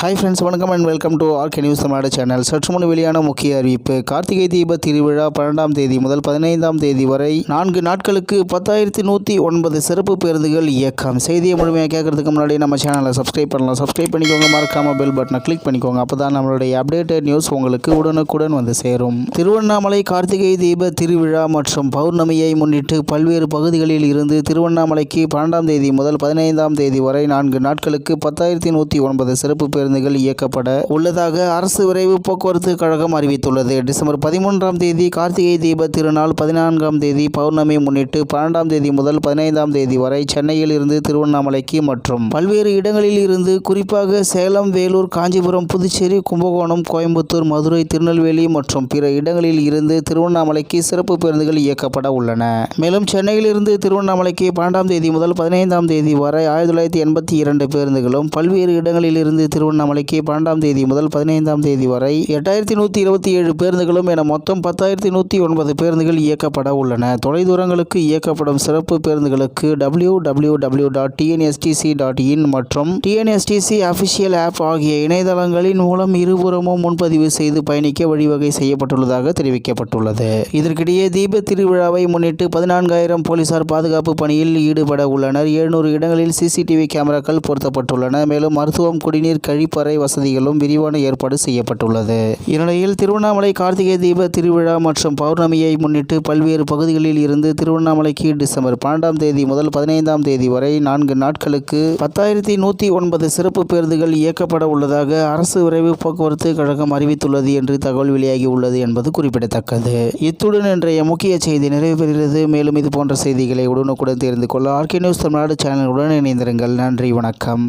Hi friends வணக்கம் and welcome to RK news Tamil Nadu channel சற்று முன் வெளியான முக்கிய அறிவிப்பு. கார்த்திகை தீப திருவிழா பன்னெண்டாம் தேதி முதல் பதினைந்தாம் தேதி வரை நான்கு நாட்களுக்கு பத்தாயிரத்தி நூற்றி ஒன்பது சிறப்பு பேருந்துகள் இயக்கம். செய்தியை முழுமையாக கேட்கறதுக்கு முன்னாடி நம்ம சேனலை சப்ஸ்கிரைப் பண்ணலாம். சப்ஸ்கிரைப் பண்ணிக்கோங்க மறக்காம பெல் பட்டனை கிளிக் பண்ணிக்கோங்க. அப்போ தான் நம்மளுடைய அப்டேட்டட் நியூஸ் உங்களுக்கு உடனுக்குடன் வந்து சேரும். திருவண்ணாமலை கார்த்திகை தீப திருவிழா மற்றும் பௌர்ணமியை முன்னிட்டு பல்வேறு பகுதிகளில் இருந்து திருவண்ணாமலைக்கு பன்னெண்டாம் தேதி முதல் பதினைந்தாம் தேதி வரை நான்கு நாட்களுக்கு பத்தாயிரத்தி நூற்றி ஒன்பது சிறப்பு பேருந்துகள் இயக்கப்பட உள்ளதாக அரசு விரைவு போக்குவரத்து கழகம் அறிவித்துள்ளது. டிசம்பர் பதிமூன்றாம் தேதி கார்த்திகை தீப திருநாள் பதினான்காம் தேதி பௌர்ணமி முன்னிட்டு பன்னெண்டாம் தேதி முதல் பதினைந்தாம் தேதி வரை சென்னையில் இருந்து திருவண்ணாமலைக்கு மற்றும் பல்வேறு இடங்களில் இருந்து குறிப்பாக சேலம் வேலூர் காஞ்சிபுரம் புதுச்சேரி கும்பகோணம் கோயம்புத்தூர் மதுரை திருநெல்வேலி மற்றும் பிற இடங்களில் இருந்து திருவண்ணாமலைக்கு சிறப்பு பேருந்துகள் இயக்கப்பட உள்ளன. மேலும் சென்னையில் இருந்து திருவண்ணாமலைக்கு பன்னெண்டாம் தேதி முதல் பதினைந்தாம் தேதி வரை ஆயிரத்தி தொள்ளாயிரத்தி எண்பத்தி இரண்டு பேருந்துகளும் பல்வேறு இடங்களில் இருந்து திருவண்ணாமலைக்கு பன்னெண்டாம் தேதி முதல் பதினைந்தாம் தேதி வரை எட்டாயிரத்தி நூற்றி இருபத்தி ஏழு பேருந்துகளும் என மொத்தம் பத்தாயிரத்தி நூற்றி ஒன்பது பேருந்துகள் இயக்கப்பட உள்ளன. தொலைதூரங்களுக்கு இயக்கப்படும் சிறப்பு பேருந்துகளுக்கு W W W dot TNSTC dot in மற்றும் டிஎன்எஸ்டிசி அஃபிஷியல் ஆப் ஆகிய இணையதளங்களின் மூலம் இருபுறமும் முன்பதிவு செய்து பயணிக்க வழிவகை செய்யப்பட்டுள்ளதாக தெரிவிக்கப்பட்டுள்ளது. இதற்கிடையே தீப திருவிழாவை முன்னிட்டு பதினான்காயிரம் போலீசார் பாதுகாப்பு பணியில் ஈடுபட உள்ளனர். எழுநூறு இடங்களில் சிசிடிவி கேமராக்கள் பொருத்தப்பட்டுள்ளன. மேலும் மருத்துவம் குடிநீர் கழிப்பறை வசதிகளும் விரிவான ஏற்பாடு செய்யப்பட்டுள்ளது. இந்நிலையில் திருவண்ணாமலை கார்த்திகை தீப திருவிழா மற்றும் பௌர்ணமியை முன்னிட்டு பல்வேறு பகுதிகளில் இருந்து திருவண்ணாமலைக்கு டிசம்பர் பன்னெண்டாம் தேதி முதல் பதினைந்தாம் தேதி வரை நான்கு நாட்களுக்கு பத்தாயிரத்தி நூற்றி ஒன்பது சிறப்பு பேருந்துகள் இயக்கப்பட உள்ளதாக அரசு விரைவு போக்குவரத்து கழகம் அறிவித்துள்ளது என்று தகவல் வெளியாகி உள்ளது என்பது குறிப்பிடத்தக்கது. இத்துடன் இன்றைய முக்கிய செய்தி நிறைவு பெறுகிறது மேலும் இது போன்ற செய்திகளை உடனுக்குடன் தெரிந்து கொள்ள ஆர்கே நியூஸ் தமிழ்நாடு சேனலுடன் இணைந்திருங்கள். நன்றி வணக்கம்.